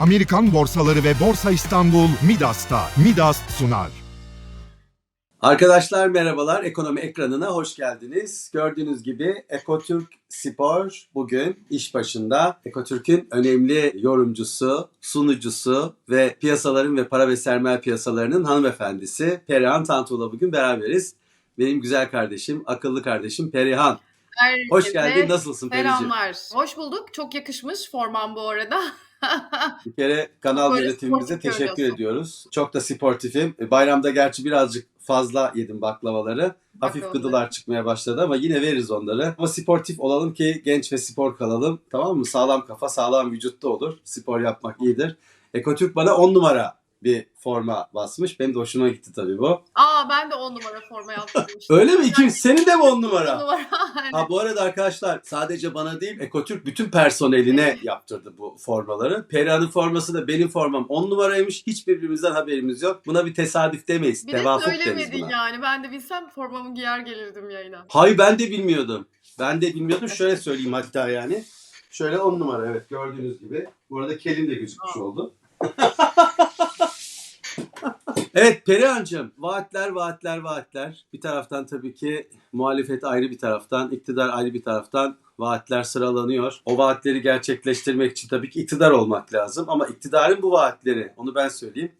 Amerikan borsaları ve Borsa İstanbul Midas'ta. Midas sunar. Arkadaşlar merhabalar. Ekonomi ekranına hoş geldiniz. Gördüğünüz gibi Ekotürk Spor bugün iş başında. Ekotürk'ün önemli yorumcusu, sunucusu ve piyasaların ve para ve sermaye piyasalarının hanımefendisi Perihan Tantu'la bugün beraberiz. Benim güzel kardeşim, akıllı kardeşim Perihan. Herkese Hoş geldin. Nasılsın Periciğim? Selamlar. Hoş bulduk. Çok yakışmış forman bu arada. Bir kere kanal Böyle yönetimimize sportif teşekkür görünüyorsun. ediyoruz. Çok da sportifim. E, Bayramda gerçi birazcık fazla yedim baklavaları. Hafif Baklavaları. gıdılar çıkmaya başladı ama yine veririz onları. Ama sportif olalım ki genç ve spor kalalım. Tamam mı? Sağlam kafa, sağlam vücutta olur. Spor yapmak iyidir. Ekotürk bana 10 numara bir forma basmış. Benim de hoşuma gitti tabii bu. Aa ben de 10 numara forma yaptırmıştım. Öyle mi? İkim, senin de mi 10 10 numara? numara. Ha bu arada arkadaşlar sadece bana değil Ekotürk bütün personeline yaptırdı bu formaları. Perihan'ın forması da benim formam 10 numaraymış. Hiçbirimizden haberimiz yok. Buna bir tesadüf demeyiz. bir de Tevafuk deriz söylemedin buna. yani. Ben de bilsem formamı giyer gelirdim yayına. Hayır ben de bilmiyordum. Ben de bilmiyordum. Şöyle söyleyeyim hatta yani. Şöyle 10 numara evet gördüğünüz gibi. Bu arada kelim de gözükmüş Aa. oldu. Evet Perihan'cığım vaatler vaatler vaatler. Bir taraftan tabii ki muhalefet ayrı bir taraftan, iktidar ayrı bir taraftan vaatler sıralanıyor. O vaatleri gerçekleştirmek için tabii ki iktidar olmak lazım. Ama iktidarın bu vaatleri, onu ben söyleyeyim.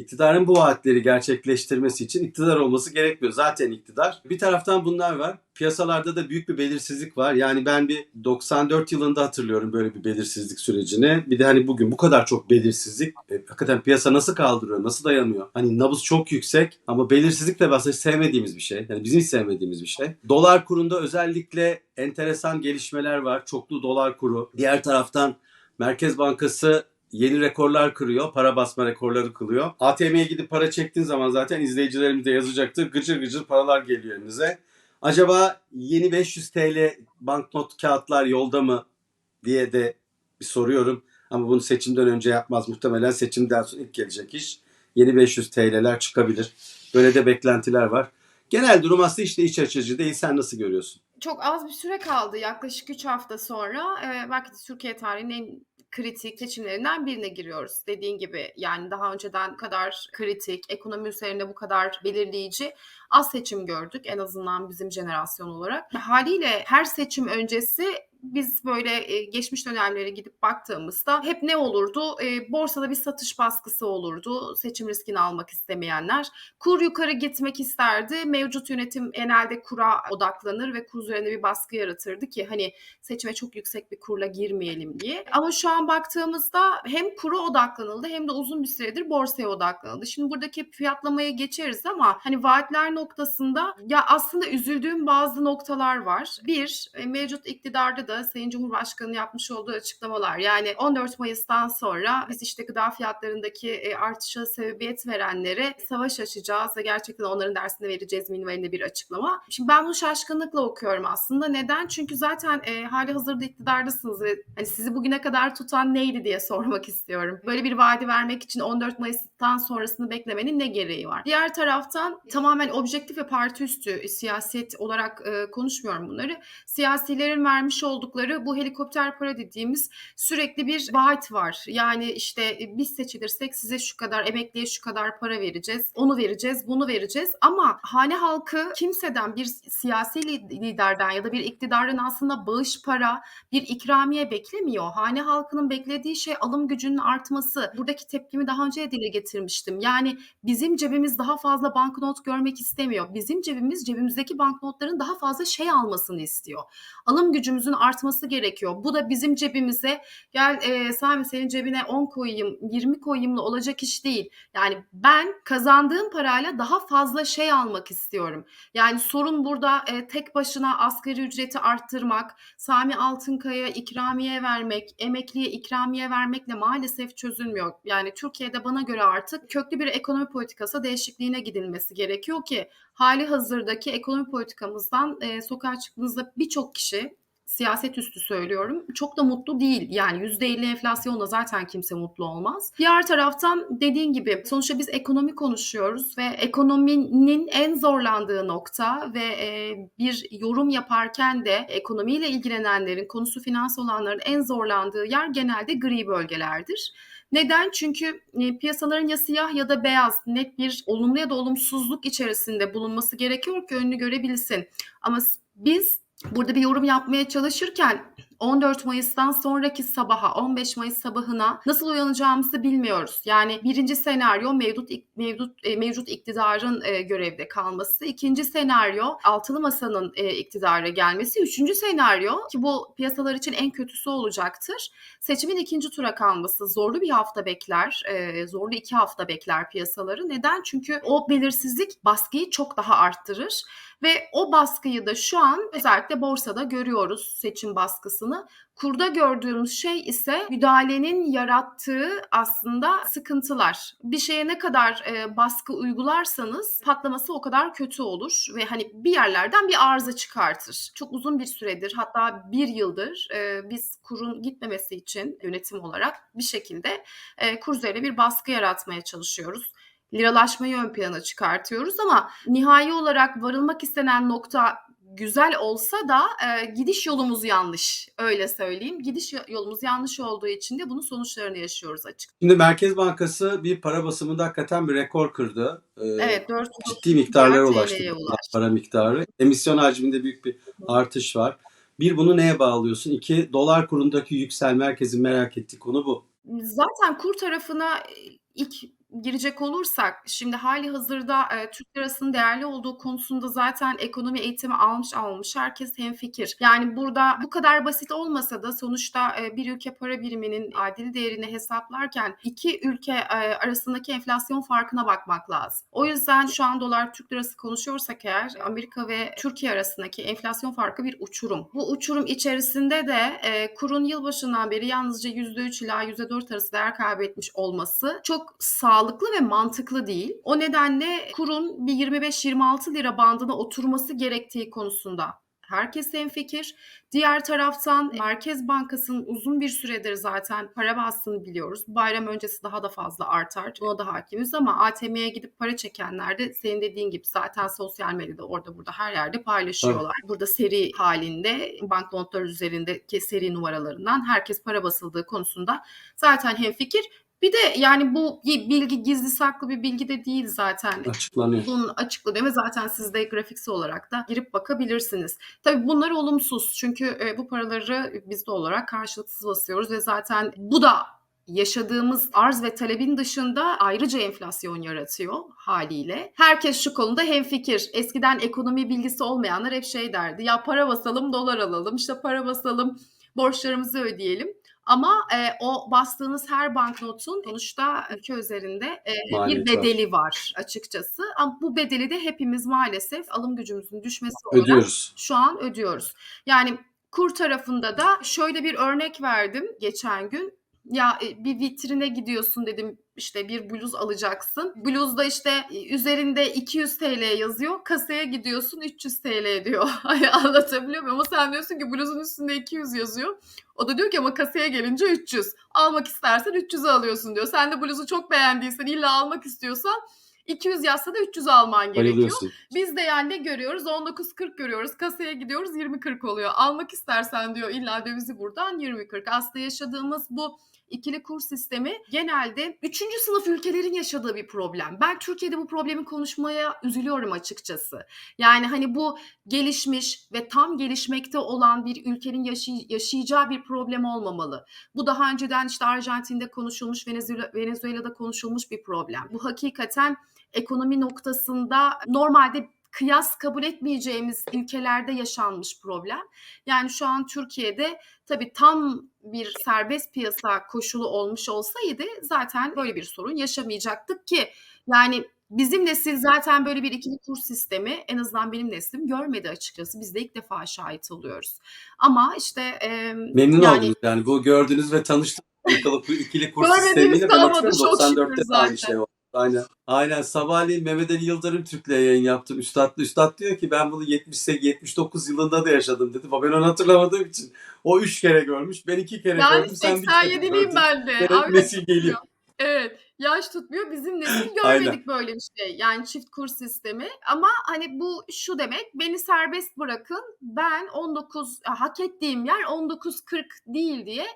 İktidarın bu vaatleri gerçekleştirmesi için iktidar olması gerekmiyor. Zaten iktidar. Bir taraftan bunlar var. Piyasalarda da büyük bir belirsizlik var. Yani ben bir 94 yılında hatırlıyorum böyle bir belirsizlik sürecini. Bir de hani bugün bu kadar çok belirsizlik. E, hakikaten piyasa nasıl kaldırıyor, nasıl dayanıyor? Hani nabız çok yüksek ama belirsizlik de aslında sevmediğimiz bir şey. Yani bizim hiç sevmediğimiz bir şey. Dolar kurunda özellikle enteresan gelişmeler var. Çoklu dolar kuru. Diğer taraftan Merkez Bankası yeni rekorlar kırıyor. Para basma rekorları kılıyor. ATM'ye gidip para çektiğin zaman zaten izleyicilerimiz de yazacaktır. Gıcır gıcır paralar geliyor elinize. Acaba yeni 500 TL banknot kağıtlar yolda mı diye de bir soruyorum. Ama bunu seçimden önce yapmaz. Muhtemelen seçimden sonra ilk gelecek iş. Yeni 500 TL'ler çıkabilir. Böyle de beklentiler var. Genel durum aslında işte iç açıcı değil. Sen nasıl görüyorsun? Çok az bir süre kaldı. Yaklaşık 3 hafta sonra e, belki de Türkiye tarihinin en kritik seçimlerinden birine giriyoruz. Dediğin gibi yani daha önceden kadar kritik, ekonomi üzerine bu kadar belirleyici az seçim gördük en azından bizim jenerasyon olarak. Haliyle her seçim öncesi biz böyle e, geçmiş dönemlere gidip baktığımızda hep ne olurdu? E, borsada bir satış baskısı olurdu. Seçim riskini almak istemeyenler. Kur yukarı gitmek isterdi. Mevcut yönetim genelde kura odaklanır ve kur üzerinde bir baskı yaratırdı ki hani seçime çok yüksek bir kurla girmeyelim diye. Ama şu an baktığımızda hem kura odaklanıldı hem de uzun bir süredir borsaya odaklanıldı. Şimdi buradaki fiyatlamaya geçeriz ama hani vaatler noktasında ya aslında üzüldüğüm bazı noktalar var. Bir, e, mevcut iktidarda da Sayın Cumhurbaşkanı yapmış olduğu açıklamalar. Yani 14 Mayıs'tan sonra biz işte gıda fiyatlarındaki e, artışa sebebiyet verenlere savaş açacağız ve gerçekten onların dersini vereceğiz minvalinde bir açıklama. Şimdi ben bunu şaşkınlıkla okuyorum aslında. Neden? Çünkü zaten e, hali hazırda iktidardasınız ve hani sizi bugüne kadar tutan neydi diye sormak istiyorum. Böyle bir vaadi vermek için 14 Mayıs'tan sonrasını beklemenin ne gereği var? Diğer taraftan tamamen objektif ve parti siyaset olarak e, konuşmuyorum bunları. Siyasilerin vermiş oldukları bu helikopter para dediğimiz sürekli bir vaat var. Yani işte e, biz seçilirsek size şu kadar emekliye şu kadar para vereceğiz. Onu vereceğiz, bunu vereceğiz. Ama hane halkı kimseden bir siyasi li- liderden ya da bir iktidarın aslında bağış para, bir ikramiye beklemiyor. Hane halkının beklediği şey alım gücünün artması. Buradaki tepkimi daha önce dile getirmiştim. Yani bizim cebimiz daha fazla banknot görmek istemiyor. Bizim cebimiz cebimizdeki banknotların daha fazla şey almasını istiyor. Alım gücümüzün artması gerekiyor. Bu da bizim cebimize gel e, Sami senin cebine 10 koyayım, 20 koyayımla olacak iş değil. Yani ben kazandığım parayla daha fazla şey almak istiyorum. Yani sorun burada e, tek başına asgari ücreti arttırmak, Sami Altınkaya ikramiye vermek, emekliye ikramiye vermekle maalesef çözülmüyor. Yani Türkiye'de bana göre artık köklü bir ekonomi politikası değişikliğine gidilmesi gerekiyor ki hali hazırdaki ekonomi politikamızdan e, sokağa çıktığınızda birçok kişi siyaset üstü söylüyorum. Çok da mutlu değil. Yani %50 enflasyonla zaten kimse mutlu olmaz. Diğer taraftan dediğin gibi sonuçta biz ekonomi konuşuyoruz ve ekonominin en zorlandığı nokta ve e, bir yorum yaparken de ekonomiyle ilgilenenlerin, konusu finans olanların en zorlandığı yer genelde gri bölgelerdir. Neden? Çünkü e, piyasaların ya siyah ya da beyaz net bir olumlu ya da olumsuzluk içerisinde bulunması gerekiyor ki önünü görebilsin. Ama biz burada bir yorum yapmaya çalışırken 14 Mayıs'tan sonraki sabaha 15 Mayıs sabahına nasıl uyanacağımızı bilmiyoruz. Yani birinci senaryo mevcut mevcut e, mevcut iktidarın e, görevde kalması, ikinci senaryo altılı masanın e, iktidara gelmesi, üçüncü senaryo ki bu piyasalar için en kötüsü olacaktır. Seçimin ikinci tura kalması zorlu bir hafta bekler, zorlu iki hafta bekler piyasaları. Neden? Çünkü o belirsizlik baskıyı çok daha arttırır. Ve o baskıyı da şu an özellikle borsada görüyoruz seçim baskısını. Kurda gördüğümüz şey ise müdahalenin yarattığı aslında sıkıntılar. Bir şeye ne kadar e, baskı uygularsanız patlaması o kadar kötü olur ve hani bir yerlerden bir arıza çıkartır. Çok uzun bir süredir hatta bir yıldır e, biz kurun gitmemesi için yönetim olarak bir şekilde e, kur üzerine bir baskı yaratmaya çalışıyoruz liralaşmayı ön plana çıkartıyoruz ama nihai olarak varılmak istenen nokta güzel olsa da e, gidiş yolumuz yanlış. Öyle söyleyeyim. Gidiş yolumuz yanlış olduğu için de bunun sonuçlarını yaşıyoruz açık. Şimdi Merkez Bankası bir para basımında hakikaten bir rekor kırdı. Ee, Evet 4 ciddi miktarlara ulaştı ulaştı. para miktarı. Emisyon hacminde büyük bir artış var. Bir bunu neye bağlıyorsun? İki dolar kurundaki yükselme herkesin merak ettiği konu bu. Zaten kur tarafına e, ilk girecek olursak şimdi hali hazırda e, Türk lirasının değerli olduğu konusunda zaten ekonomi eğitimi almış almış herkes hemfikir. Yani burada bu kadar basit olmasa da sonuçta e, bir ülke para biriminin adil değerini hesaplarken iki ülke e, arasındaki enflasyon farkına bakmak lazım. O yüzden şu an dolar Türk lirası konuşuyorsak eğer Amerika ve Türkiye arasındaki enflasyon farkı bir uçurum. Bu uçurum içerisinde de e, kurun yılbaşından beri yalnızca %3 ila %4 arası değer kaybetmiş olması çok sağlıklı ve mantıklı değil. O nedenle kurun bir 25-26 lira bandına oturması gerektiği konusunda herkes hemfikir. Diğer taraftan Merkez Bankası'nın uzun bir süredir zaten para bastığını biliyoruz. Bayram öncesi daha da fazla artar. Buna da hakimiz ama ATM'ye gidip para çekenler de senin dediğin gibi zaten sosyal medyada orada burada her yerde paylaşıyorlar. Burada seri halinde banknotlar üzerindeki seri numaralarından herkes para basıldığı konusunda zaten hemfikir. Bir de yani bu bilgi gizli saklı bir bilgi de değil zaten. Açıklanıyor. Bunun açıklanıyor ve zaten siz de grafiksi olarak da girip bakabilirsiniz. Tabii bunlar olumsuz çünkü e, bu paraları biz de olarak karşılıksız basıyoruz ve zaten bu da yaşadığımız arz ve talebin dışında ayrıca enflasyon yaratıyor haliyle. Herkes şu konuda hemfikir. Eskiden ekonomi bilgisi olmayanlar hep şey derdi. Ya para basalım, dolar alalım. işte para basalım, borçlarımızı ödeyelim. Ama e, o bastığınız her banknotun sonuçta ülke üzerinde e, bir var. bedeli var açıkçası. Ama bu bedeli de hepimiz maalesef alım gücümüzün düşmesi olarak Ödüyoruz. şu an ödüyoruz. Yani kur tarafında da şöyle bir örnek verdim geçen gün. Ya e, bir vitrine gidiyorsun dedim işte bir bluz alacaksın. Bluzda işte e, üzerinde 200 TL yazıyor. Kasaya gidiyorsun 300 TL diyor. Hani anlatabiliyor muyum? Ama sen diyorsun ki bluzun üstünde 200 yazıyor. O da diyor ki ama kasaya gelince 300. Almak istersen 300'ü alıyorsun diyor. Sen de bluzu çok beğendiysen illa almak istiyorsan 200 yazsa da 300 alman gerekiyor. Biz de yani ne görüyoruz? 19.40 görüyoruz. Kasaya gidiyoruz 20.40 oluyor. Almak istersen diyor illa dövizi buradan 20.40. Aslında yaşadığımız bu ikili kur sistemi genelde 3. sınıf ülkelerin yaşadığı bir problem. Ben Türkiye'de bu problemi konuşmaya üzülüyorum açıkçası. Yani hani bu gelişmiş ve tam gelişmekte olan bir ülkenin yaşay- yaşayacağı bir problem olmamalı. Bu daha önceden işte Arjantin'de konuşulmuş, Venezuela, Venezuela'da konuşulmuş bir problem. Bu hakikaten ekonomi noktasında normalde kıyas kabul etmeyeceğimiz ülkelerde yaşanmış problem. Yani şu an Türkiye'de tabii tam bir serbest piyasa koşulu olmuş olsaydı zaten böyle bir sorun yaşamayacaktık ki yani bizim nesil zaten böyle bir ikili kur sistemi en azından benim neslim görmedi açıkçası. Biz de ilk defa şahit oluyoruz. Ama işte e, Memnun yani oldunuz yani bu gördünüz ve tanıştınız. İkili, kur sistemiyle ben kalmadı, hatırlıyorum çok şükür 94'te de zaten. aynı şey oldu. Aynen. Aynen. Sabahleyin Mehmet Ali Yıldırım Türk'le yayın yaptım. Üstad, Üstad diyor ki ben bunu 78, 79 yılında da yaşadım dedi. Ben onu hatırlamadığım için. O üç kere görmüş. Ben iki kere yani gördüm. Kere 87'liyim gördün. ben de. Abi, nesil geliyor. Evet, yaş tutmuyor. Bizim nesil görmedik böyle bir şey. Yani çift kur sistemi. Ama hani bu şu demek, beni serbest bırakın. Ben 19 hak ettiğim yer 19.40 değil diye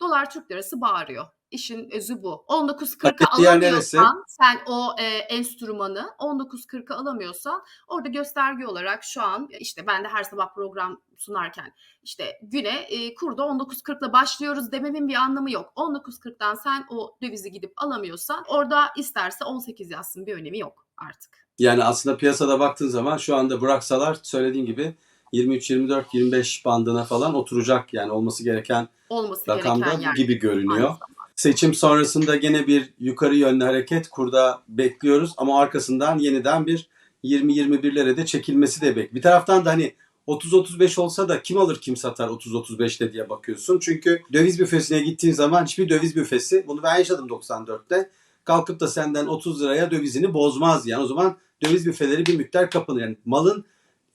dolar Türk lirası bağırıyor. İşin özü bu. 19.40'a Paketli yer neresi? alamıyorsan sen o e, enstrümanı 19.40'a alamıyorsan orada gösterge olarak şu an işte ben de her sabah program sunarken işte güne e, kurda 19.40'la başlıyoruz dememin bir anlamı yok. 19.40'dan sen o dövizi gidip alamıyorsan orada isterse 18 yazsın bir önemi yok artık. Yani aslında piyasada baktığın zaman şu anda bıraksalar söylediğin gibi 23, 24, 25 bandına falan oturacak yani olması gereken Olması rakamda gereken yer. gibi görünüyor. Aynı Seçim sonrasında gene bir yukarı yönlü hareket kurda bekliyoruz ama arkasından yeniden bir 20-21'lere de çekilmesi de bek. Bir taraftan da hani 30-35 olsa da kim alır kim satar 30-35'te diye bakıyorsun. Çünkü döviz büfesine gittiğin zaman hiçbir döviz büfesi bunu ben yaşadım 94'te kalkıp da senden 30 liraya dövizini bozmaz yani. O zaman döviz büfeleri bir miktar kapanır. Yani malın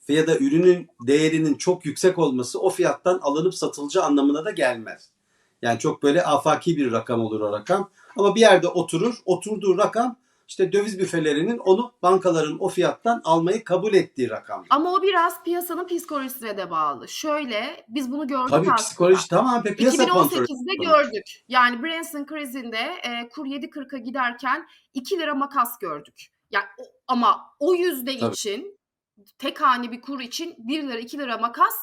ya da ürünün değerinin çok yüksek olması o fiyattan alınıp satılacağı anlamına da gelmez. Yani çok böyle afaki bir rakam olur o rakam. Ama bir yerde oturur. Oturduğu rakam işte döviz büfelerinin onu bankaların o fiyattan almayı kabul ettiği rakam. Ama o biraz piyasanın psikolojisine de bağlı. Şöyle biz bunu gördük Tabii aslında. psikoloji tamamen piyasa kontrolü. 2018'de gördük. Yani Branson krizinde e, kur 7.40'a giderken 2 lira makas gördük. Yani o- ama o yüzde Tabii. için tek hane bir kur için 1 lira 2 lira makas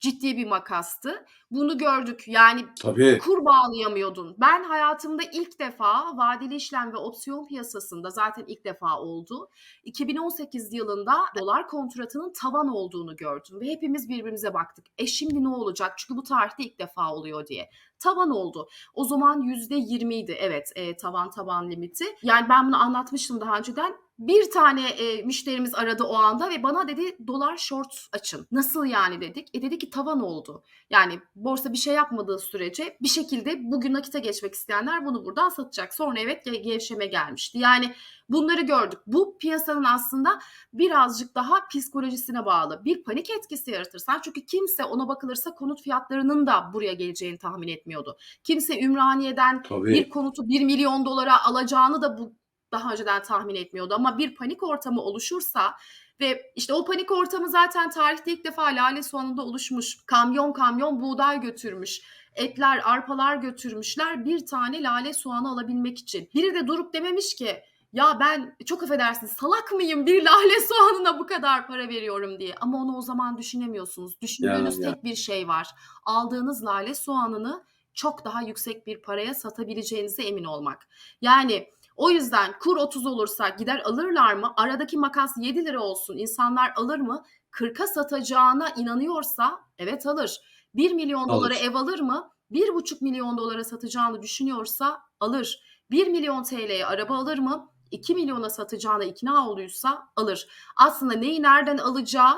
ciddi bir makastı. Bunu gördük. Yani Tabii. kur bağlayamıyordun. Ben hayatımda ilk defa vadeli işlem ve opsiyon piyasasında zaten ilk defa oldu. 2018 yılında dolar kontratının tavan olduğunu gördüm ve hepimiz birbirimize baktık. E şimdi ne olacak? Çünkü bu tarihte ilk defa oluyor diye. Tavan oldu. O zaman %20 idi evet e, tavan taban limiti. Yani ben bunu anlatmıştım daha önceden. Bir tane e, müşterimiz aradı o anda ve bana dedi dolar short açın. Nasıl yani dedik. E dedi ki tavan oldu. Yani borsa bir şey yapmadığı sürece bir şekilde bugün nakite geçmek isteyenler bunu buradan satacak. Sonra evet ge- gevşeme gelmişti. Yani bunları gördük. Bu piyasanın aslında birazcık daha psikolojisine bağlı. Bir panik etkisi yaratırsan çünkü kimse ona bakılırsa konut fiyatlarının da buraya geleceğini tahmin etmiyordu. Kimse Ümraniye'den Tabii. bir konutu 1 milyon dolara alacağını da bu daha önceden tahmin etmiyordu. Ama bir panik ortamı oluşursa ve işte o panik ortamı zaten tarihte ilk defa lale soğanında oluşmuş. Kamyon kamyon buğday götürmüş. Etler, arpalar götürmüşler bir tane lale soğanı alabilmek için. Biri de durup dememiş ki ya ben çok affedersiniz salak mıyım bir lale soğanına bu kadar para veriyorum diye. Ama onu o zaman düşünemiyorsunuz. Düşündüğünüz Ya, ya. tek bir şey var. Aldığınız lale soğanını çok daha yüksek bir paraya satabileceğinize emin olmak. Yani o yüzden kur 30 olursa gider alırlar mı? Aradaki makas 7 lira olsun. İnsanlar alır mı? 40'a satacağına inanıyorsa evet alır. 1 milyon dolara Alır. ev alır mı? 1,5 milyon dolara satacağını düşünüyorsa alır. 1 milyon TL'ye araba alır mı? 2 milyona satacağına ikna olduysa alır. Aslında neyi nereden alacağı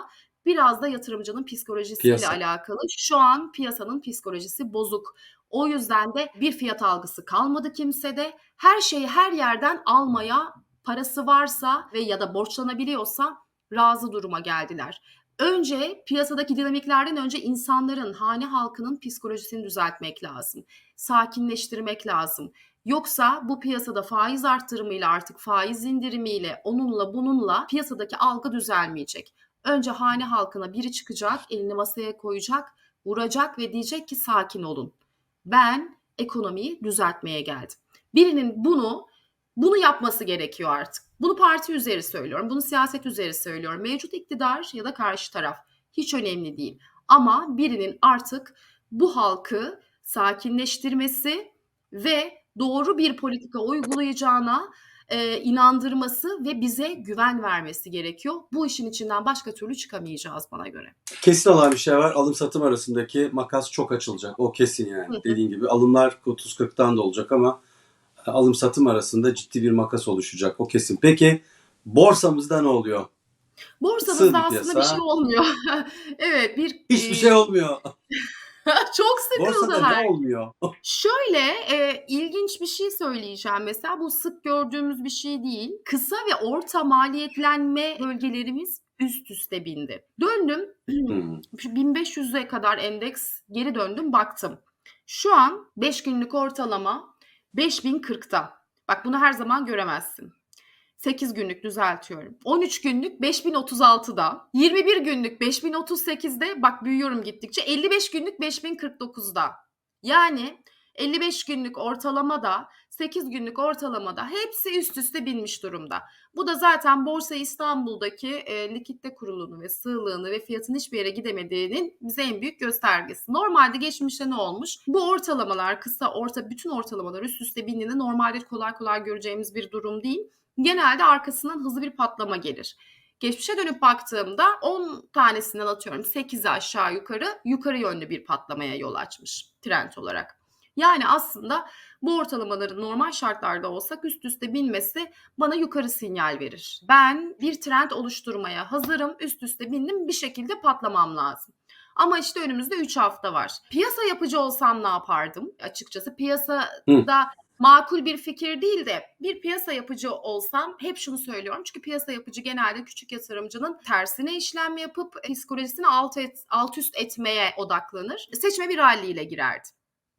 biraz da yatırımcının psikolojisiyle Piyasa. alakalı. Şu an piyasanın psikolojisi bozuk. O yüzden de bir fiyat algısı kalmadı kimsede. Her şeyi her yerden almaya parası varsa ve ya da borçlanabiliyorsa razı duruma geldiler. Önce piyasadaki dinamiklerden önce insanların, hane halkının psikolojisini düzeltmek lazım. Sakinleştirmek lazım. Yoksa bu piyasada faiz arttırımıyla artık faiz indirimiyle onunla bununla piyasadaki algı düzelmeyecek. Önce hane halkına biri çıkacak, elini masaya koyacak, vuracak ve diyecek ki sakin olun. Ben ekonomiyi düzeltmeye geldim. Birinin bunu bunu yapması gerekiyor artık. Bunu parti üzeri söylüyorum. Bunu siyaset üzeri söylüyorum. Mevcut iktidar ya da karşı taraf hiç önemli değil. Ama birinin artık bu halkı sakinleştirmesi ve doğru bir politika uygulayacağına e, inandırması ve bize güven vermesi gerekiyor. Bu işin içinden başka türlü çıkamayacağız bana göre. Kesin olan bir şey var. Alım satım arasındaki makas çok açılacak. O kesin yani. Dediğin gibi alımlar 30-40'tan da olacak ama e, alım satım arasında ciddi bir makas oluşacak. O kesin. Peki borsamızda ne oluyor? Borsamızda bir aslında bir piyasa. şey olmuyor. evet bir Hiçbir e, şey olmuyor. çok sıkıldı Borsada her ne olmuyor? Şöyle e, ilginç bir şey söyleyeceğim mesela bu sık gördüğümüz bir şey değil. Kısa ve orta maliyetlenme bölgelerimiz üst üste bindi. Döndüm Hmm. şu 1500'e kadar endeks geri döndüm baktım. Şu an 5 günlük ortalama 5040'ta. Bak bunu her zaman göremezsin. 8 günlük düzeltiyorum. 13 günlük 5036'da. 21 günlük 5038'de. Bak büyüyorum gittikçe. 55 günlük 5049'da. Yani 55 günlük ortalamada, 8 günlük ortalamada hepsi üst üste binmiş durumda. Bu da zaten Borsa İstanbul'daki e, likitte kurulunu ve sığlığını ve fiyatın hiçbir yere gidemediğinin bize en büyük göstergesi. Normalde geçmişte ne olmuş? Bu ortalamalar, kısa orta bütün ortalamalar üst üste bindiğinde normalde kolay kolay göreceğimiz bir durum değil. Genelde arkasından hızlı bir patlama gelir. Geçmişe dönüp baktığımda 10 tanesinden atıyorum 8'i aşağı yukarı yukarı yönlü bir patlamaya yol açmış trend olarak. Yani aslında bu ortalamaların normal şartlarda olsak üst üste binmesi bana yukarı sinyal verir. Ben bir trend oluşturmaya hazırım, üst üste bindim bir şekilde patlamam lazım. Ama işte önümüzde 3 hafta var. Piyasa yapıcı olsam ne yapardım? Açıkçası piyasada makul bir fikir değil de bir piyasa yapıcı olsam hep şunu söylüyorum. Çünkü piyasa yapıcı genelde küçük yatırımcının tersine işlem yapıp psikolojisini alt, et, alt üst etmeye odaklanır. Seçme bir halliyle girerdi.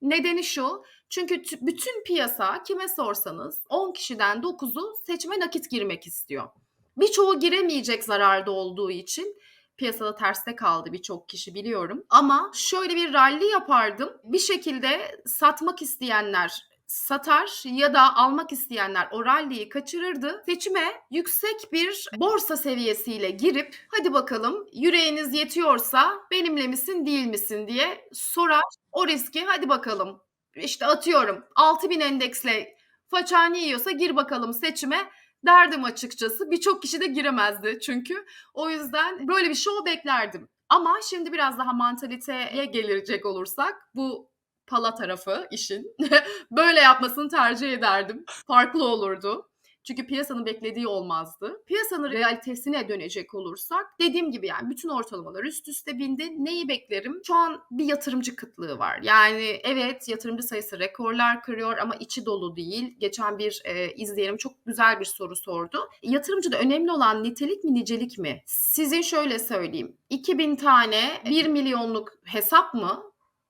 Nedeni şu. Çünkü bütün piyasa kime sorsanız 10 kişiden 9'u seçime nakit girmek istiyor. Birçoğu giremeyecek zararda olduğu için piyasada terste kaldı birçok kişi biliyorum. Ama şöyle bir rally yapardım. Bir şekilde satmak isteyenler satar ya da almak isteyenler o rally'yi kaçırırdı. Seçime yüksek bir borsa seviyesiyle girip hadi bakalım yüreğiniz yetiyorsa benimle misin değil misin diye sorar. O riski hadi bakalım işte atıyorum 6000 endeksle façani yiyorsa gir bakalım seçime derdim açıkçası. Birçok kişi de giremezdi çünkü. O yüzden böyle bir show beklerdim. Ama şimdi biraz daha mantaliteye gelecek olursak bu pala tarafı işin böyle yapmasını tercih ederdim. Farklı olurdu. Çünkü piyasanın beklediği olmazdı. Piyasanın realitesine dönecek olursak dediğim gibi yani bütün ortalamalar üst üste bindi. Neyi beklerim? Şu an bir yatırımcı kıtlığı var. Yani evet yatırımcı sayısı rekorlar kırıyor ama içi dolu değil. Geçen bir e, izleyenim çok güzel bir soru sordu. Yatırımcıda önemli olan nitelik mi nicelik mi? Sizin şöyle söyleyeyim. 2000 tane 1 milyonluk hesap mı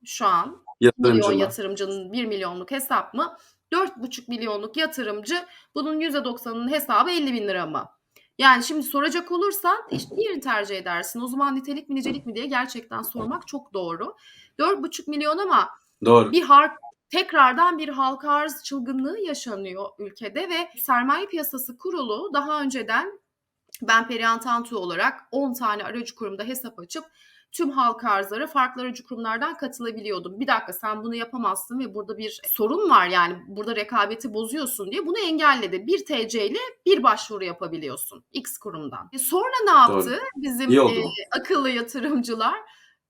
şu an? Yatırımcı milyon yatırımcının 1 milyonluk hesap mı? 4,5 milyonluk yatırımcı bunun %90'ının hesabı 50 bin lira mı? Yani şimdi soracak olursan işte diğerini tercih edersin. O zaman nitelik mi nicelik mi diye gerçekten sormak çok doğru. 4,5 milyon ama Doğru. bir harp tekrardan bir halka arz çılgınlığı yaşanıyor ülkede ve sermaye piyasası kurulu daha önceden ben Perihan Tantu olarak 10 tane aracı kurumda hesap açıp tüm halka arzlara farklı aracı kurumlardan katılabiliyordum. Bir dakika sen bunu yapamazsın ve burada bir sorun var yani burada rekabeti bozuyorsun diye bunu engelledi. Bir TC ile bir başvuru yapabiliyorsun X kurumdan. E sonra ne yaptı bizim İyi oldu e, akıllı yatırımcılar?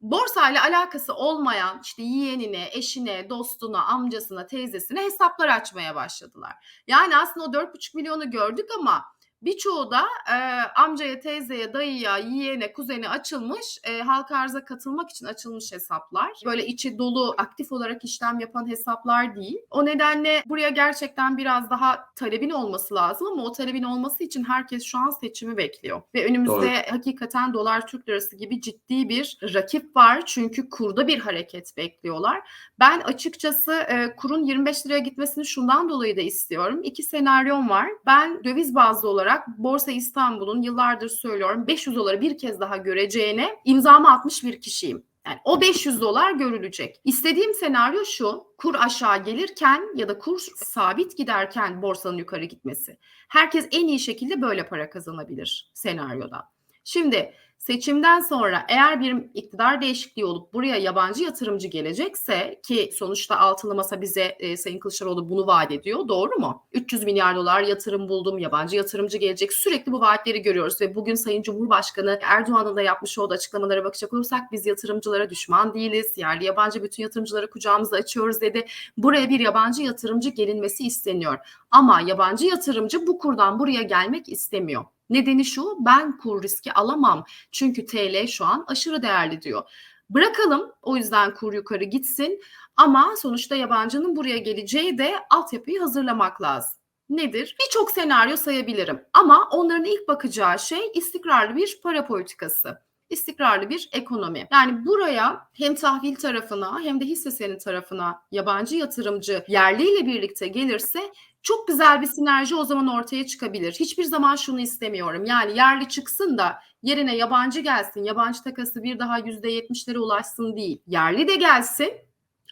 Borsayla alakası olmayan işte yeğenine, eşine, dostuna, amcasına, teyzesine hesaplar açmaya başladılar. Yani aslında o 4,5 milyonu gördük ama birçoğu da e, amcaya, teyzeye, dayıya, yeğene, kuzene açılmış, e, halka arza katılmak için açılmış hesaplar. Böyle içi dolu, aktif olarak işlem yapan hesaplar değil. O nedenle buraya gerçekten biraz daha talebin olması lazım ama o talebin olması için herkes şu an seçimi bekliyor. Ve önümüzde hakikaten dolar Türk lirası gibi ciddi bir rakip var. Çünkü kurda bir hareket bekliyorlar. Ben açıkçası e, kurun 25 liraya gitmesini şundan dolayı da istiyorum. İki senaryom var. Ben döviz bazlı olarak Borsa İstanbul'un yıllardır söylüyorum 500 doları bir kez daha göreceğine imzamı atmış bir kişiyim. Yani o 500 dolar görülecek. İstediğim senaryo şu. Kur aşağı gelirken ya da kur sabit giderken borsanın yukarı gitmesi. Herkes en iyi şekilde böyle para kazanabilir senaryoda. Şimdi seçimden sonra eğer bir iktidar değişikliği olup buraya yabancı yatırımcı gelecekse ki sonuçta altılı masa bize e, Sayın Kılıçdaroğlu bunu vaat ediyor doğru mu? 300 milyar dolar yatırım buldum yabancı yatırımcı gelecek sürekli bu vaatleri görüyoruz ve bugün Sayın Cumhurbaşkanı Erdoğan'ın da yapmış olduğu açıklamalara bakacak olursak biz yatırımcılara düşman değiliz yerli yabancı bütün yatırımcılara kucağımızı açıyoruz dedi. Buraya bir yabancı yatırımcı gelinmesi isteniyor ama yabancı yatırımcı bu kurdan buraya gelmek istemiyor. Nedeni şu ben kur riski alamam çünkü TL şu an aşırı değerli diyor. Bırakalım o yüzden kur yukarı gitsin ama sonuçta yabancının buraya geleceği de altyapıyı hazırlamak lazım. Nedir? Birçok senaryo sayabilirim ama onların ilk bakacağı şey istikrarlı bir para politikası istikrarlı bir ekonomi. Yani buraya hem tahvil tarafına hem de hisse senedi tarafına yabancı yatırımcı yerliyle birlikte gelirse çok güzel bir sinerji o zaman ortaya çıkabilir. Hiçbir zaman şunu istemiyorum. Yani yerli çıksın da yerine yabancı gelsin. Yabancı takası bir daha %70'lere ulaşsın değil. Yerli de gelsin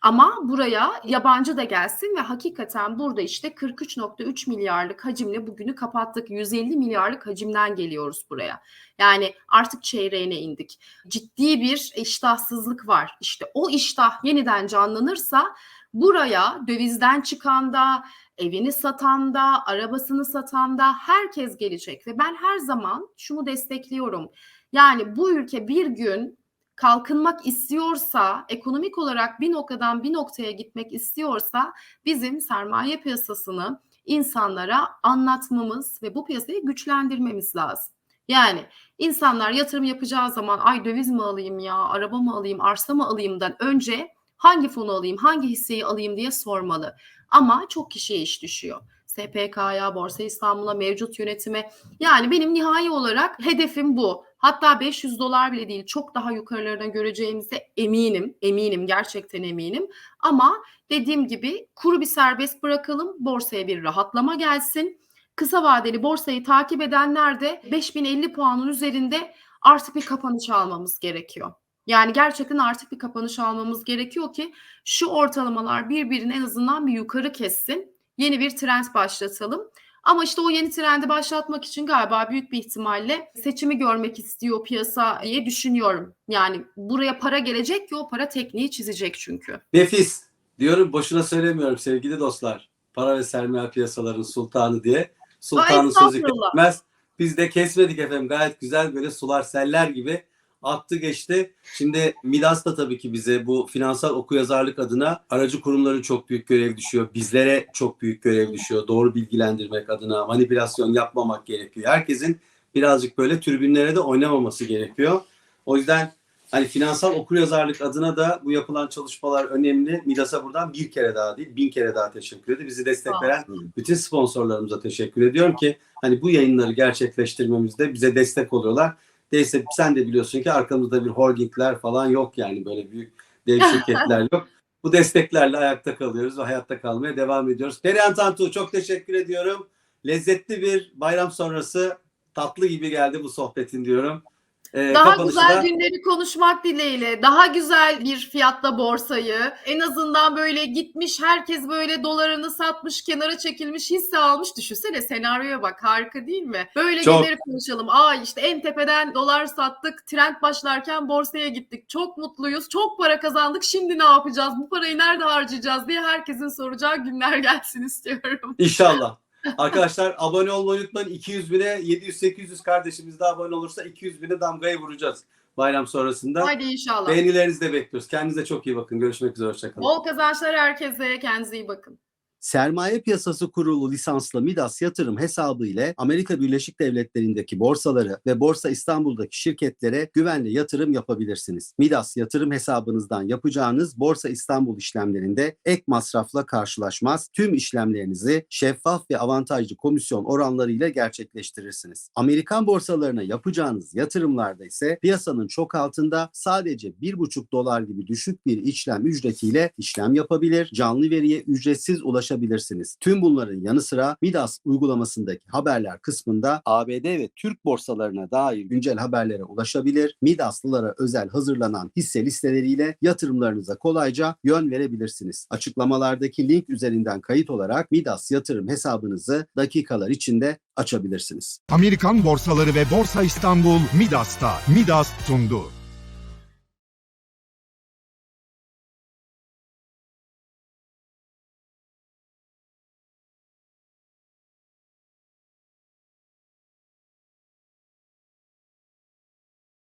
Ama buraya yabancı da gelsin ve hakikaten burada işte 43.3 milyarlık hacimle bugünü kapattık. 150 milyarlık hacimden geliyoruz buraya. Yani artık çeyreğine indik. Ciddi bir iştahsızlık var. İşte o iştah yeniden canlanırsa buraya dövizden çıkan da, evini satan da, arabasını satan da herkes gelecek ve ben her zaman şunu destekliyorum. Yani bu ülke bir gün kalkınmak istiyorsa, ekonomik olarak bir noktadan bir noktaya gitmek istiyorsa bizim sermaye piyasasını insanlara anlatmamız ve bu piyasayı güçlendirmemiz lazım. Yani insanlar yatırım yapacağı zaman ay döviz mi alayım ya, araba mı alayım, arsa mı alayımdan önce hangi fonu alayım, hangi hisseyi alayım diye sormalı. Ama çok kişiye iş düşüyor. SPK'ya, Borsa İstanbul'a, mevcut yönetime. Yani benim nihai olarak hedefim bu. Hatta 500 dolar bile değil çok daha yukarılarına göreceğimize eminim. Eminim gerçekten eminim. Ama dediğim gibi kuru bir serbest bırakalım. Borsaya bir rahatlama gelsin. Kısa vadeli borsayı takip edenler de 5050 puanın üzerinde artık bir kapanış almamız gerekiyor. Yani gerçekten artık bir kapanış almamız gerekiyor ki şu ortalamalar birbirini en azından bir yukarı kessin. Yeni bir trend başlatalım. Ama işte o yeni trendi başlatmak için galiba büyük bir ihtimalle seçimi görmek istiyor piyasa diye düşünüyorum. Yani buraya para gelecek ki o para tekniği çizecek çünkü. Nefis. Diyorum boşuna söylemiyorum sevgili dostlar. Para ve sermaye piyasaların sultanı diye. Sultanın sözü kesmez. Biz de kesmedik efendim. Gayet güzel böyle sular seller gibi aktı geçti. Şimdi Midas da tabii ki bize bu finansal okuyazarlık adına aracı kurumların çok büyük görev düşüyor. Bizlere çok büyük görev düşüyor. Doğru bilgilendirmek adına manipülasyon yapmamak gerekiyor. Herkesin birazcık böyle tribünlere de oynamaması gerekiyor. O yüzden hani finansal okuryazarlık adına da bu yapılan çalışmalar önemli. Midas'a buradan bir kere daha değil bin kere daha teşekkür ediyorum. Bizi destek veren bütün sponsorlarımıza teşekkür ediyorum ki hani bu yayınları gerçekleştirmemizde bize destek oluyorlar. Değilse sen de biliyorsun ki arkamızda bir holdingler falan yok yani böyle büyük dev şirketler yok. Bu desteklerle ayakta kalıyoruz ve hayatta kalmaya devam ediyoruz. Perihan Tantu çok teşekkür ediyorum. Lezzetli bir bayram sonrası tatlı gibi geldi bu sohbetin diyorum. Ee, Daha güzel da- günleri konuşmak dileğiyle, daha güzel bir fiyatla borsayı, en azından böyle gitmiş herkes böyle dolarını satmış, kenara çekilmiş, hisse almış. Düşünsene senaryoya bak harika değil mi? Böyle Çok. günleri konuşalım. Aa işte en tepeden dolar sattık, trend başlarken borsaya gittik. Çok mutluyuz, çok para kazandık. Şimdi ne yapacağız? Bu parayı nerede harcayacağız diye herkesin soracağı günler gelsin istiyorum. İnşallah. Arkadaşlar abone olmayı unutmayın. 200 bine 700-800 kardeşimiz de abone olursa 200 bine damgayı vuracağız bayram sonrasında. Haydi inşallah. Beğenilerinizi de bekliyoruz. Kendinize çok iyi bakın. Görüşmek üzere. Hoşçakalın. Bol kazançlar herkese. Kendinize iyi bakın. Sermaye Piyasası Kurulu lisanslı Midas yatırım hesabı ile Amerika Birleşik Devletleri'ndeki borsaları ve Borsa İstanbul'daki şirketlere güvenli yatırım yapabilirsiniz. Midas yatırım hesabınızdan yapacağınız Borsa İstanbul işlemlerinde ek masrafla karşılaşmaz. Tüm işlemlerinizi şeffaf ve avantajlı komisyon oranlarıyla gerçekleştirirsiniz. Amerikan borsalarına yapacağınız yatırımlarda ise piyasanın çok altında sadece 1,5 dolar gibi düşük bir işlem ücretiyle işlem yapabilir, canlı veriye ücretsiz ulaşabilirsiniz. Tüm bunların yanı sıra Midas uygulamasındaki haberler kısmında ABD ve Türk borsalarına dair güncel haberlere ulaşabilir. Midaslılara özel hazırlanan hisse listeleriyle yatırımlarınıza kolayca yön verebilirsiniz. Açıklamalardaki link üzerinden kayıt olarak Midas yatırım hesabınızı dakikalar içinde açabilirsiniz. Amerikan borsaları ve Borsa İstanbul Midas'ta. Midas sundu.